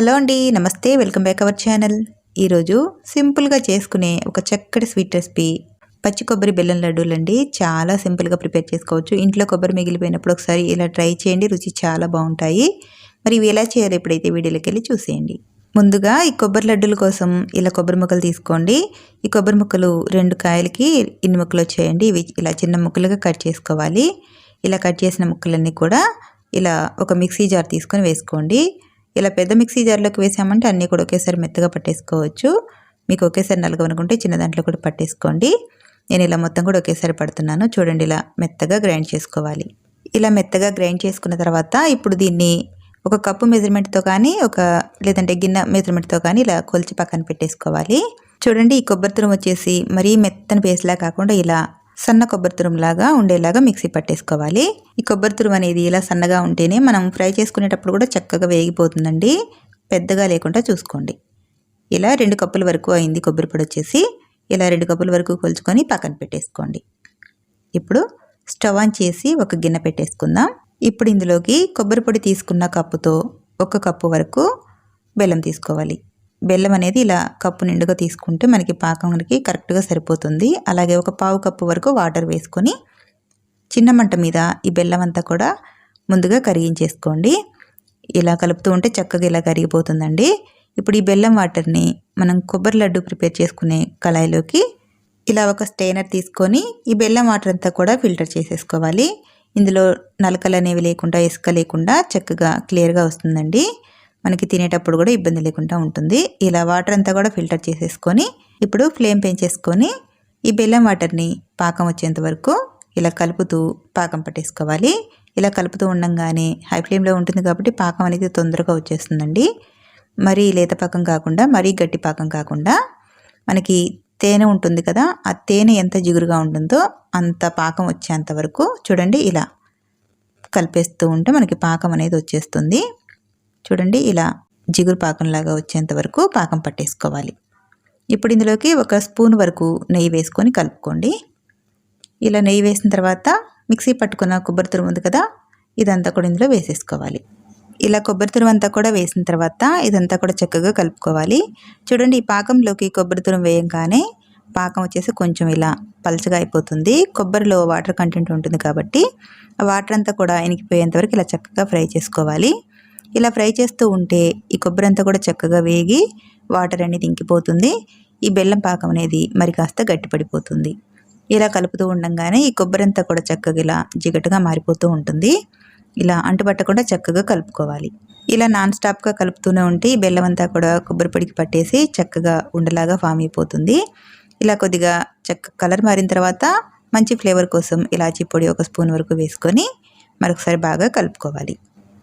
Hello అండి నమస్తే welcome back our channel. ఈరోజు సింపుల్గా చేసుకునే ఒక చక్కటి స్వీట్ రెసిపీ. పచ్చి కొబ్బరి బెల్లం లడ్డూలు అండి చాలా సింపుల్గా ప్రిపేర్ చేసుకోవచ్చు. ఇంట్లో కొబ్బరి మిగిలిపోయినప్పుడు ఒకసారి ఇలా ట్రై చేయండి రుచి చాలా బాగుంటాయి. మరి ఇవి ఎలా చేయాలి ఎప్పుడైతే వీడియోలోకి వెళ్ళి చూసేయండి. ముందుగా ఈ కొబ్బరి లడ్డూల కోసం ఇలా కొబ్బరి ముక్కలు తీసుకోండి. ఈ కొబ్బరి ముక్కలు రెండు కాయలకి ఇన్ని ముక్కలు వచ్చేయండి. ఇవి ఇలా చిన్న ముక్కలుగా కట్ చేసుకోవాలి. ఇలా కట్ చేసిన ముక్కలన్నీ కూడా ఇలా ఒక మిక్సీ జార్ తీసుకొని వేసుకోండి. ఇలా పెద్ద మిక్సీ జార్లోకి వేసామంటే అన్నీ కూడా ఒకేసారి మెత్తగా పట్టేసుకోవచ్చు. మీకు ఒకేసారి నలగవనుకుంటే చిన్న దాంట్లో కూడా పట్టేసుకోండి. నేను ఇలా మొత్తం కూడా ఒకేసారి పడుతున్నాను. చూడండి ఇలా మెత్తగా గ్రైండ్ చేసుకోవాలి. ఇలా మెత్తగా గ్రైండ్ చేసుకున్న తర్వాత ఇప్పుడు దీన్ని ఒక కప్పు మెజర్మెంట్తో కానీ ఒక లేదంటే గిన్నె మెజర్మెంట్తో కానీ ఇలా కొలిచి పక్కన పెట్టేసుకోవాలి. చూడండి ఈ కొబ్బరి తురుము వచ్చేసి మరీ మెత్తని పేస్ట్లా కాకుండా ఇలా సన్న కొబ్బరి తురుములాగా ఉండేలాగా మిక్సీ పట్టేసుకోవాలి. ఈ కొబ్బరి తురుము అనేది ఇలా సన్నగా ఉంటేనే మనం ఫ్రై చేసుకునేటప్పుడు కూడా చక్కగా వేగిపోతుందండి. పెద్దగా లేకుండా చూసుకోండి. ఇలా రెండు కప్పుల వరకు అయింది కొబ్బరి పొడి వచ్చేసి. ఇలా రెండు కప్పుల వరకు కొలుచుకొని పక్కన పెట్టేసుకోండి. ఇప్పుడు స్టవ్ ఆన్ చేసి ఒక గిన్నె పెట్టేసుకుందాం. ఇప్పుడు ఇందులోకి కొబ్బరి పొడి తీసుకున్న కప్పుతో ఒక కప్పు వరకు బెల్లం తీసుకోవాలి. బెల్లం అనేది ఇలా కప్పు నిండుగా తీసుకుంటే మనకి పాకంకి కరెక్ట్గా సరిపోతుంది. అలాగే ఒక పావు కప్పు వరకు వాటర్ వేసుకొని చిన్న మంట మీద ఈ బెల్లం అంతా కూడా ముందుగా కరిగించేసుకోండి. ఇలా కలుపుతూ ఉంటే చక్కగా ఇలా కరిగిపోతుందండి. ఇప్పుడు ఈ బెల్లం వాటర్ని మనం కొబ్బరి లడ్డు ప్రిపేర్ చేసుకునే కళాయిలోకి ఇలా ఒక స్టెయినర్ తీసుకొని ఈ బెల్లం వాటర్ అంతా కూడా ఫిల్టర్ చేసేసుకోవాలి. ఇందులో నలకలు అనేవి లేకుండా ఇసుక లేకుండా చక్కగా క్లియర్గా వస్తుందండి. మనకి తినేటప్పుడు కూడా ఇబ్బంది లేకుండా ఉంటుంది. ఇలా వాటర్ అంతా కూడా ఫిల్టర్ చేసేసుకొని ఇప్పుడు ఫ్లేమ్ పెంచేసుకొని ఈ బెల్లం వాటర్ని పాకం వచ్చేంత వరకు ఇలా కలుపుతూ పాకం పట్టేసుకోవాలి. ఇలా కలుపుతూ ఉండంగానే హై ఫ్లేమ్లో ఉంటుంది కాబట్టి పాకం అనేది తొందరగా వచ్చేస్తుందండి. మరీ లేత పాకం కాకుండా మరీ గట్టి పాకం కాకుండా మనకి తేనె ఉంటుంది కదా ఆ తేనె ఎంత జిగురుగా ఉంటుందో అంత పాకం వచ్చేంత వరకు చూడండి ఇలా కలిపేస్తూ ఉంటే మనకి పాకం అనేది వచ్చేస్తుంది. చూడండి ఇలా జిగురు పాకంలాగా వచ్చేంత వరకు పాకం పట్టేసుకోవాలి. ఇప్పుడు ఇందులోకి ఒక స్పూన్ వరకు నెయ్యి వేసుకొని కలుపుకోండి. ఇలా నెయ్యి వేసిన తర్వాత మిక్సీ పట్టుకున్న కొబ్బరి తురుము ఉంది కదా ఇదంతా కూడా ఇందులో వేసేసుకోవాలి. ఇలా కొబ్బరి తురుము అంతా కూడా వేసిన తర్వాత ఇదంతా కూడా చక్కగా కలుపుకోవాలి. చూడండి ఈ పాకంలోకి కొబ్బరి తురుము వేయంగానే పాకం వచ్చేసి కొంచెం ఇలా పలచగా అయిపోతుంది. కొబ్బరిలో వాటర్ కంటెంట్ ఉంటుంది కాబట్టి ఆ వాటర్ అంతా కూడా ఇనికిపోయేంతవరకు ఇలా చక్కగా ఫ్రై చేసుకోవాలి. ఇలా ఫ్రై చేస్తూ ఉంటే ఈ కొబ్బరి అంతా కూడా చక్కగా వేగి వాటర్ అనేది ఇంకిపోతుంది. ఈ బెల్లం పాకం అనేది మరి కాస్త గట్టిపడిపోతుంది. ఇలా కలుపుతూ ఉండగానే ఈ కొబ్బరి అంతా కూడా చక్కగా ఇలా జిగటగా మారిపోతూ ఉంటుంది. ఇలా అంటుపట్టకుండా చక్కగా కలుపుకోవాలి. ఇలా నాన్ స్టాప్గా కలుపుతూనే ఉంటే ఈ బెల్లం అంతా కూడా కొబ్బరి పొడికి పట్టేసి చక్కగా ఉండలాగా ఫామ్ అయిపోతుంది. ఇలా కొద్దిగా చక్క కలర్ మారిన తర్వాత మంచి ఫ్లేవర్ కోసం ఇలాచీ పొడి ఒక స్పూన్ వరకు వేసుకొని మరొకసారి బాగా కలుపుకోవాలి.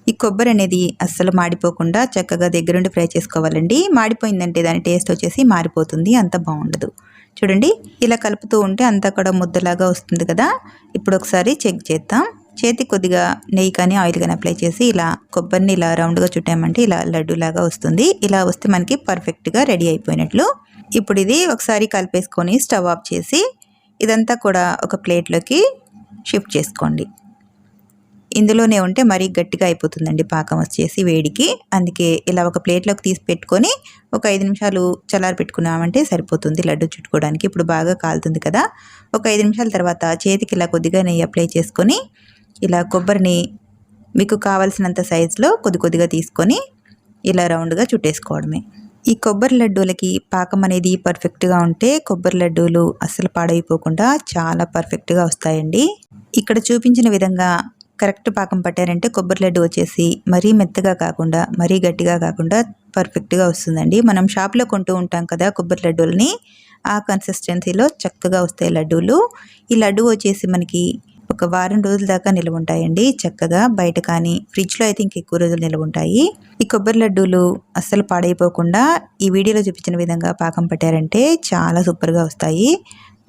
ఈ కొబ్బరి అనేది అస్సలు మాడిపోకుండా చక్కగా దగ్గరుండి ఫ్రై చేసుకోవాలండి. మాడిపోయిందంటే దాని టేస్ట్ వచ్చేసి మారిపోతుంది అంత బాగుండదు. చూడండి ఇలా కలుపుతూ ఉంటే అంతా కూడా ముద్దలాగా వస్తుంది కదా? ఇప్పుడు ఒకసారి చెక్ చేద్దాం. చేతి కొద్దిగా నెయ్యి కానీ ఆయిల్ కానీ అప్లై చేసి ఇలా కొబ్బరిని ఇలా రౌండ్గా చుట్టామంటే ఇలా లడ్డూలాగా వస్తుంది. ఇలా వస్తే మనకి పర్ఫెక్ట్గా రెడీ అయిపోయినట్లు. ఇప్పుడు ఇది ఒకసారి కలిపేసుకొని స్టవ్ ఆఫ్ చేసి ఇదంతా కూడా ఒక ప్లేట్లోకి షిఫ్ట్ చేసుకోండి. ఇందులోనే ఉంటే మరీ గట్టిగా అయిపోతుందండి పాకం వచ్చేసి వేడికి. అందుకే ఇలా ఒక ప్లేట్లోకి తీసి పెట్టుకొని ఒక ఐదు నిమిషాలు చల్లారి పెట్టుకున్నామంటే సరిపోతుంది లడ్డు చుట్టుకోవడానికి. ఇప్పుడు బాగా కాలుతుంది కదా. ఒక ఐదు నిమిషాల తర్వాత చేతికి ఇలా కొద్దిగా నెయ్యి అప్లై చేసుకొని ఇలా కొబ్బరిని మీకు కావలసినంత సైజులో కొద్ది కొద్దిగా తీసుకొని ఇలా రౌండ్గా చుట్టేసుకోవడమే. ఈ కొబ్బరి లడ్డూలకి పాకం అనేది పర్ఫెక్ట్గా ఉంటే కొబ్బరి లడ్డూలు అస్సలు పాడైపోకుండా చాలా పర్ఫెక్ట్గా వస్తాయండి. ఇక్కడ చూపించిన విధంగా కరెక్ట్ పాకం పట్టారంటే కొబ్బరి లడ్డు వచ్చేసి మరీ మెత్తగా కాకుండా మరీ గట్టిగా కాకుండా పర్ఫెక్ట్గా వస్తుందండి. మనం షాప్లో కొంటూ ఉంటాం కదా కొబ్బరి లడ్డూలని ఆ కన్సిస్టెన్సీలో చక్కగా వస్తాయి లడ్డూలు. ఈ లడ్డు వచ్చేసి మనకి ఒక వారం రోజుల దాకా నిల్వ ఉంటాయండి చక్కగా బయట కానీ ఫ్రిడ్జ్లో అయితే ఇంకెక్కువ రోజులు నిల్వ ఉంటాయి. ఈ కొబ్బరి లడ్డూలు అస్సలు పాడైపోకుండా ఈ వీడియోలో చూపించిన విధంగా పాకం పట్టారంటే చాలా సూపర్గా వస్తాయి.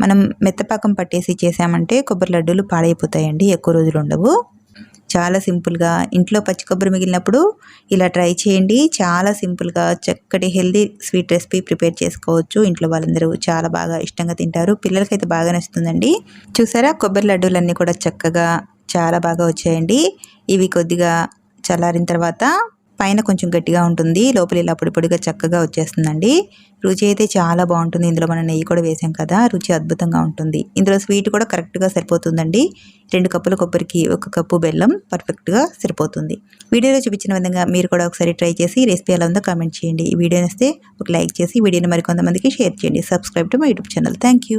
మనం మెత్తపాకం పట్టేసి చేసామంటే కొబ్బరి లడ్డూలు పాడైపోతాయండి ఎక్కువ రోజులు ఉండవు. చాలా సింపుల్గా ఇంట్లో పచ్చి కొబ్బరి మిగిలినప్పుడు ఇలా ట్రై చేయండి. చాలా సింపుల్గా చక్కటి హెల్దీ స్వీట్ రెసిపీ ప్రిపేర్ చేసుకోవచ్చు. ఇంట్లో వాళ్ళందరూ చాలా బాగా ఇష్టంగా తింటారు. పిల్లలకైతే బాగా నచ్చుతుందండి. చూసారా? కొబ్బరి లడ్డూలన్నీ కూడా చక్కగా చాలా బాగా వచ్చాయండి. ఇవి కొద్దిగా చల్లారిన తర్వాత పైన కొంచెం గట్టిగా ఉంటుంది. లోపల ఇలా పొడిపొడిగా చక్కగా వచ్చేస్తుందండి. రుచి అయితే చాలా బాగుంటుంది. ఇందులో మనం నెయ్యి కూడా వేసాం కదా రుచి అద్భుతంగా ఉంటుంది. ఇందులో స్వీట్ కూడా కరెక్ట్గా సరిపోతుందండి. రెండు కప్పుల కొబ్బరికి ఒక కప్పు బెల్లం పర్ఫెక్ట్గా సరిపోతుంది. వీడియోలో చూపించిన విధంగా మీరు కూడా ఒకసారి ట్రై చేసి రెసిపీ ఎలా ఉందో కామెంట్ చేయండి. ఈ వీడియో వస్తే ఒక లైక్ చేసి వీడియోని మరికొంతమందికి షేర్ చేయండి. Subscribe to my YouTube channel thank you